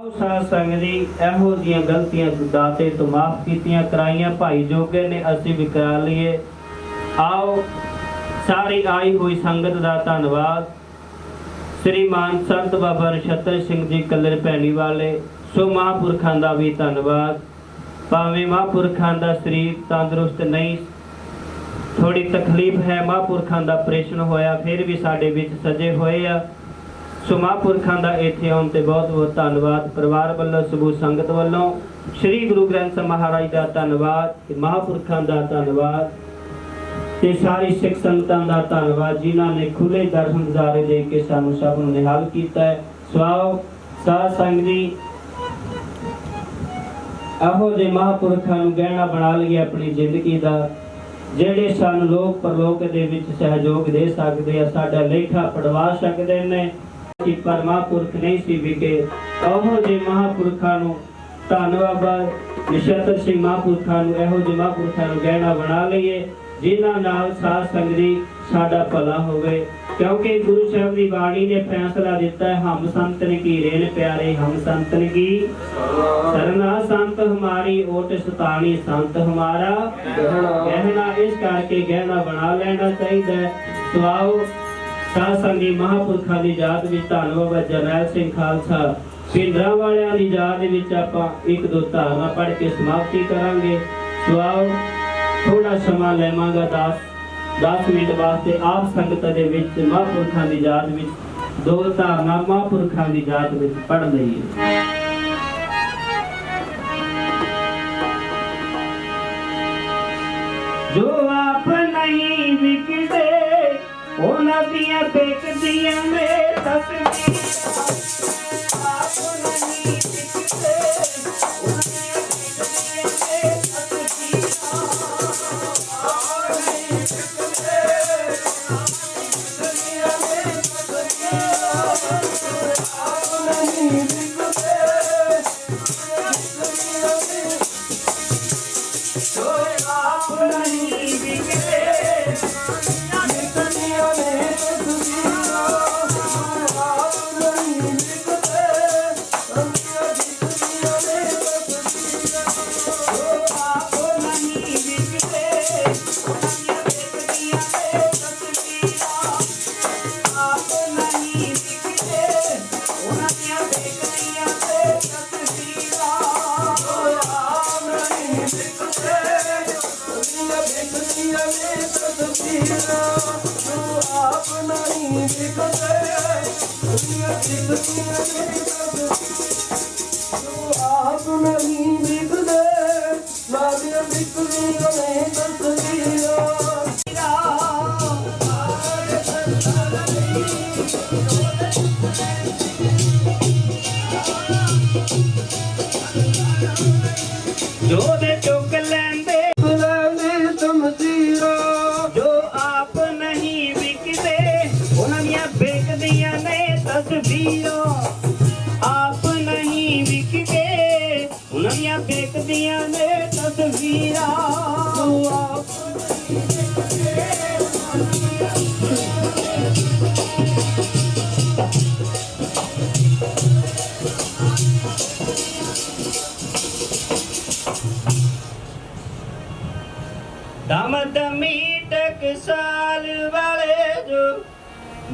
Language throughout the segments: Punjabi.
ਸਾਧ ਸੰਗਤ ਜੀ, ਇਹੋ ਜੀਆਂ ਗਲਤੀਆਂ ਦਾਤੇ ਤੋਂ ਮਾਫ ਕੀਤੀਆਂ, ਕਰਾਈਆਂ, ਭਾਈ ਜੋਗੇ ਨੇ ਅਸੀਂ ਵੀ ਕਰਾ ਲਈਏ। ਆਓ, ਸਾਰੀ ਆਈ ਹੋਈ ਸੰਗਤ ਦਾ ਧੰਨਵਾਦ। ਸ੍ਰੀ ਮਾਨ ਸੰਤ ਬਾਬਾ ਨਛੱਤਰ ਸਿੰਘ ਜੀ ਕੱਲਰ ਭੈਣੀ ਵਾਲੇ, ਸੋ ਮਹਾਂਪੁਰਖਾਂ ਦਾ ਵੀ ਧੰਨਵਾਦ। ਭਾਵੇਂ ਮਹਾਂਪੁਰਖਾਂ ਦਾ ਸਰੀਰ ਤੰਦਰੁਸਤ ਨਹੀਂ ਥੋੜੀ ਤਕਲੀਫ ਹੈ, ਮਹਾਂਪੁਰਖਾਂ ਦਾ ਆਪਰੇਸ਼ਨ ਹੋਇਆ, ਫਿਰ ਵੀ ਸਾਡੇ ਵਿੱਚ ਸਜੇ ਹੋਏ ਆ। ਸੋ ਮਹਾਂਪੁਰਖਾਂ ਦਾ ਇੱਥੇ ਆਉਣ ਤੇ ਬਹੁਤ ਬਹੁਤ ਧੰਨਵਾਦ। ਪਰਿਵਾਰ ਵੱਲੋਂ ਸਮੂਹ ਸੰਗਤ ਵੱਲੋਂ ਸ੍ਰੀ ਗੁਰੂ ਗ੍ਰੰਥ ਸਾਹਿਬ ਮਹਾਰਾਜ ਦਾ ਧੰਨਵਾਦ ਤੇ ਮਹਾਂਪੁਰਖਾਂ ਦਾ ਧੰਨਵਾਦ ਤੇ ਸਾਰੀ ਸਿੱਖ ਸੰਗਤਾਂ ਦਾ ਧੰਨਵਾਦ ਜਿਨ੍ਹਾਂ ਨੇ ਖੁੱਲੇ ਦਰਸ਼ਨ ਦਿਦਾਰੇ ਦੇ ਕੇ ਸਾਨੂੰ ਸਭ ਨੂੰ ਨਿਹਾਲ ਕੀਤਾ ਹੈ। ਸਵਾਓ ਸਾਧ ਸੰਗ ਜੀ, ਇਹੋ ਜੇ ਮਹਾਂਪੁਰਖਾਂ ਨੂੰ ਗਹਿਣਾ ਬਣਾ ਲਈਏ ਆਪਣੀ ਜ਼ਿੰਦਗੀ ਦਾ, ਜਿਹੜੇ ਸਾਨੂੰ ਲੋਕ ਪਰਲੋਕ ਦੇ ਵਿੱਚ ਸਹਿਯੋਗ ਦੇ ਸਕਦੇ ਆ, ਸਾਡਾ ਲੇਖਾ ਪੜਵਾ ਸਕਦੇ ਨੇ। ਕਿ ਪਰਮਾਪੁਰਖ ਨਹੀਂ ਸੀ ਵਿਕੇ ਉਹੋ ਜੇ ਮਹਾਂਪੁਰਖਾਂ ਨੂੰ ਧੰਨਵਾਦ ਨਿਸ਼ਤਰ ਸਿੰਘ ਮਹਾਂਪੁਰਖਾਂ ਨੂੰ ਇਹੋ ਜਿਹੇ ਮਹਾਂਪੁਰਖਾਂ ਨੂੰ ਗਹਿਣਾ ਬਣਾ ਲਈਏ ਜਿਨ੍ਹਾਂ ਨਾਲ ਸਾਧ ਸੰਗਤੀ ਸਾਡਾ ਭਲਾ ਹੋਵੇ। ਕਿਉਂਕਿ ਗੁਰੂ ਸਾਹਿਬ ਦੀ ਬਾਣੀ ਨੇ ਫੈਸਲਾ ਦਿੱਤਾ ਹੈ ਹਮ ਸੰਤਨ ਕੀ ਰੇਨ ਪਿਆਰੇ ਹਮ ਸੰਤਨ ਕੀ ਸਰਨਾ ਸੰਤ ਹਮਾਰੀ ਓਟ ਸਤਾਣੀ ਸੰਤ ਹਮਾਰਾ। ਗਹਿਣਾ। ਇਸ ਕਰਕੇ ਗਹਿਣਾ ਬਣਾ ਲੈਣਾ ਚਾਹੀਦਾ ਸਵਾਓ ਸਾਧ ਸੰਗੀ ਮਹਾਪੁਰਖਾਂ ਦੀ ਯਾਦ ਵਿੱਚ ਧੰਨਵਾਦ ਜਰਨੈਲ ਸਿੰਘ ਖਾਲਸਾ। ਪਿੰਡਰਾਂ ਵਾਲਿਆਂ ਦੀ ਯਾਦ ਵਿੱਚ ਆਪਾਂ ਇੱਕ ਦੋ ਧਾਰਨਾ ਪੜ੍ਹ ਕੇ ਸਮਾਪਤੀ ਕਰਾਂਗੇ। ਸਵਾਓ ਥੋੜਾ ਸਮਾਂ ਲੈਵਾਂਗਾ 10 10 ਮਿੰਟ ਵਾਸਤੇ ਆਪ ਸੰਗਤ ਦੇ ਵਿੱਚ, ਮਹਾਪੁਰਖਾਂ ਦੀ ਯਾਦ ਵਿੱਚ, ਦੋ ਧਾਰਨਾ ਮਹਾਂਪੁਰਖਾਂ ਦੀ ਯਾਦ ਵਿੱਚ ਪੜ੍ਹ ਲਈਏ। ਜੋ ਆਪ ਨਹੀਂ ਵਿਕਦੇ ਉਹਨਾਂ ਦੀਆਂ ਵਿਕਦੀਆਂ ਮੇ ਤਸਵੀਰਾਂ ਆਪ ਨਹੀਂ ਵਿਕਦੇ ਉਹਨਾਂ ਦੀਆਂ ਵਿਕਦੀਆਂ ਮੇ ਤਸਵੀਰਾਂ ਆਪ تو آتو نيه ميدھ پر دے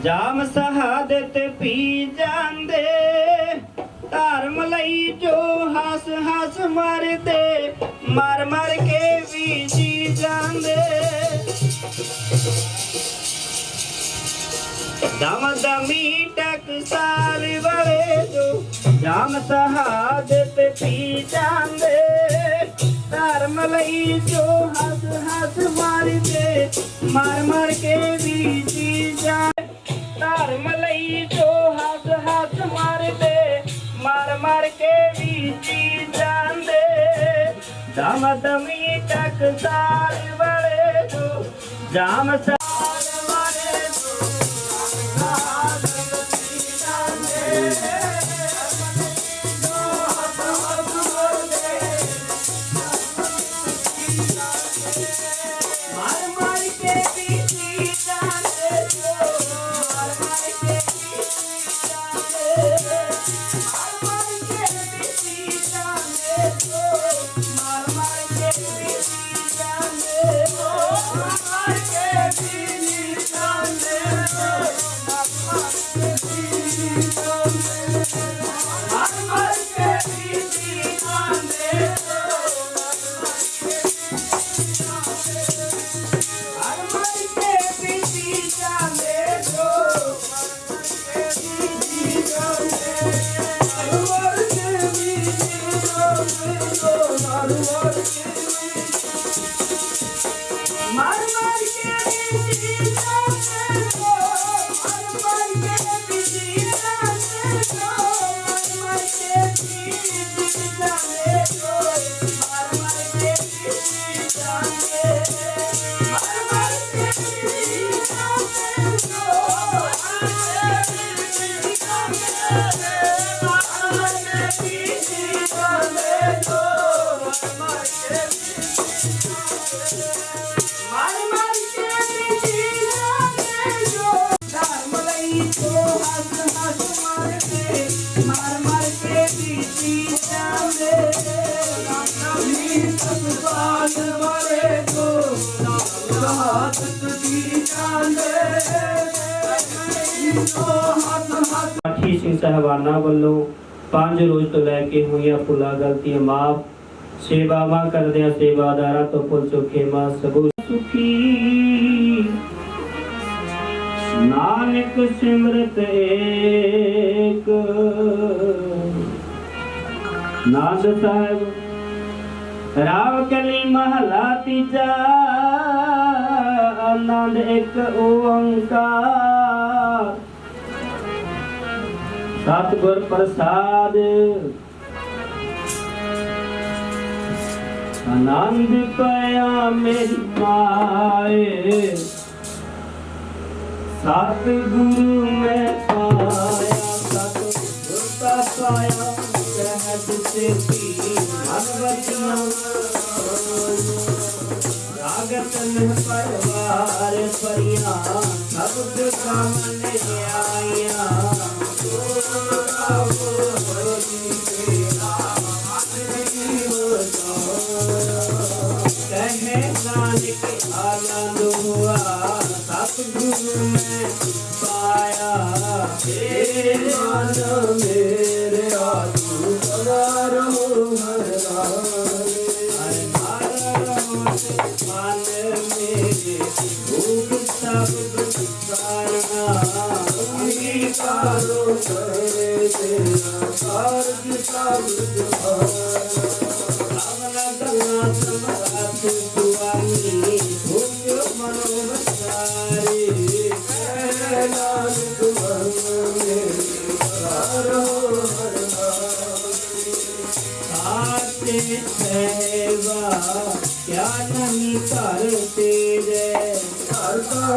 ਜਾਮ ਸ਼ਹਾਦਤ ਪੀ ਜਾਂਦੇ। ਧਰਮ ਲਈ ਜੋ ਹੱਸ ਹੱਸ ਮਰਦੇ, ਮਰ ਮਰ ਕੇ ਵੀ ਜੀ ਜਾਂਦੇ। ਦਮ ਦਮੀ ਟਕਸਾਲ ਵੜੇ ਜੋ ਜਾਮ ਸ਼ਹਾਦਤ ਪੀ ਜਾਂਦੇ। ਧਰਮ ਲਈ ਜੋ ਹੱਸ ਹੱਸ ਮਾਰਦੇ, ਮਰ ਮਰ ਕੇ ਵੀ ਦਮ ਦਮੀ ਟਕਸਾਲ ਵਾਲੇ ਜੋ ਜਾਮ ਸਾਲ ਵਾਲੇ ਜੋ ਸਿੰਘ ਸਾਹਿਬਾਨਾ ਵੱਲੋਂ 5 ਰੋਜ਼ ਤੋਂ ਲੈ ਕੇ ਹੋਈਆਂ ਪੁਲਾ ਗਲਤੀਆਂ ਮਾਫ ਸੇਵਾਵਾਂ ਕਰਦਿਆਂ ਸੇਵਾਦਾਰਾਂ ਤੋਂ ਭੁੱਲ ਚੁੱਕੇ ਮਾ ਸਗੋ ਸੁਖੀ। ਨਾਨਕ ਸਿਮਰਤ ਏਕ। ਨਾਦ ਸਾਹਿਬ, ਰਾਵ ਕਲੀ ਮਹਲਾ ਤੀਜਾ, ਆਨੰਦ ਇੱਕ ਓੰਕਾਰ। ਸਤਿਗੁਰ ਪ੍ਰਸਾਦ ਆਨੰਦ ਪਿਆ ਮੇਰੀ ਮਾਏ। ਸਤਿਗੁਰੂ ਮੈਂ ਪਾਇਆ ਸਤਿਗੁਰ ਦਾ ਪਾਇਆ, ਸਹਿਜ ਸੇਤੀ ਮਨ ਵਚਨ ਰਾਗਤ ਮਹਿ ਪਰਵਾਰ ਪਰਿਆ ਸਭ ਦੁਖਾਂ ਮਨ ਆਇਆ ਕਹੇ ਸਤਿਗੁਰੂ ਮੈਂ ਪਾਇਆ ਏ ਮਨ ਮੇਰੇ ਆਤੂ ਸਦਾ ਰਹੋ ਹਰ ਹਰ ਹਰ ਰਹੋ ਮਨ ਮੇਰੇ ਭੂਖ ਸਭ ਦੁਖਾਰਨਾ ਪਾਲੋ ਕਰੇ ਤੇਰਾ ਕਾਰਜ ਸਭ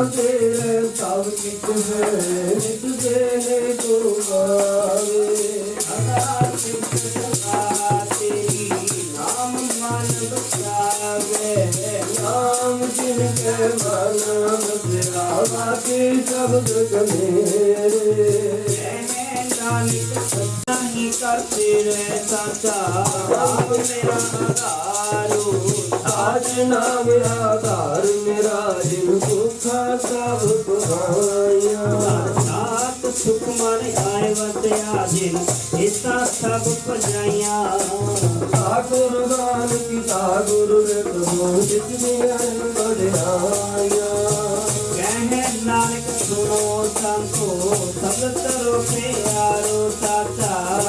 ਤੇਰੇ ਸਭ ਕਿਛ ਹੈ ਨਿਤ ਦੇਨੇ ਕੋ ਗਾਵੇ ਅਦਾ ਸਿੱਖ ਸਦਾ ਤੇਰੀ ਨਾਮ ਮਨ ਬਚਾਵੇ ਨਾਮ ਜਿਨ ਕੇ ਮਨ ਬਸਿਆ ਬਾਕੀ ਸ਼ਬਦ ਕਮੇਰੇ ਕਹਿ ਨਾਨਕ ਸਦਾ ਹੀ ਕਰ ਤੇਰੇ ਸਾਚਾ ਆਪ ਮੇਰਾ ਆਧਾਰੂ ਆਜ ਨਾਮ ਆਧਾਰ ਜਿਨ ਇਤਾ ਸਭ ਭਜਾਈਆਂ ਠਾਕੁਰ ਗਾਨ ਕੀਤਾ ਗੁਰੂ ਰਤ ਮੋਹ ਜਿਤਨੀਆਂ ਬੜਾਇਆ ਕਹਿ ਨਾਨਕ ਸੁਣੋ ਸੰਤੋ ਸਬਦ ਤਰੋ ਪਿਆਰੋ ਸਾਚਾ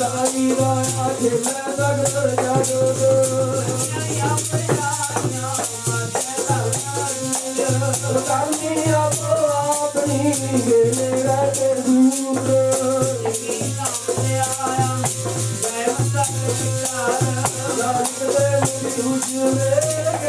ਦਾਈ ਦਾ ਆਖੇ ਮੈਂ ਤੱਕ ਤਰ ਜਾਗੋ ਕਰਨੀ ਆਪੋ ਆਪਣੀ ਗੇਲੇ ਰਹਿ ਤੇ ਦੂਰ ਮੈਂ ਤੱਕ ਤਰ ਜਾਗੋ ਦੂਜੇ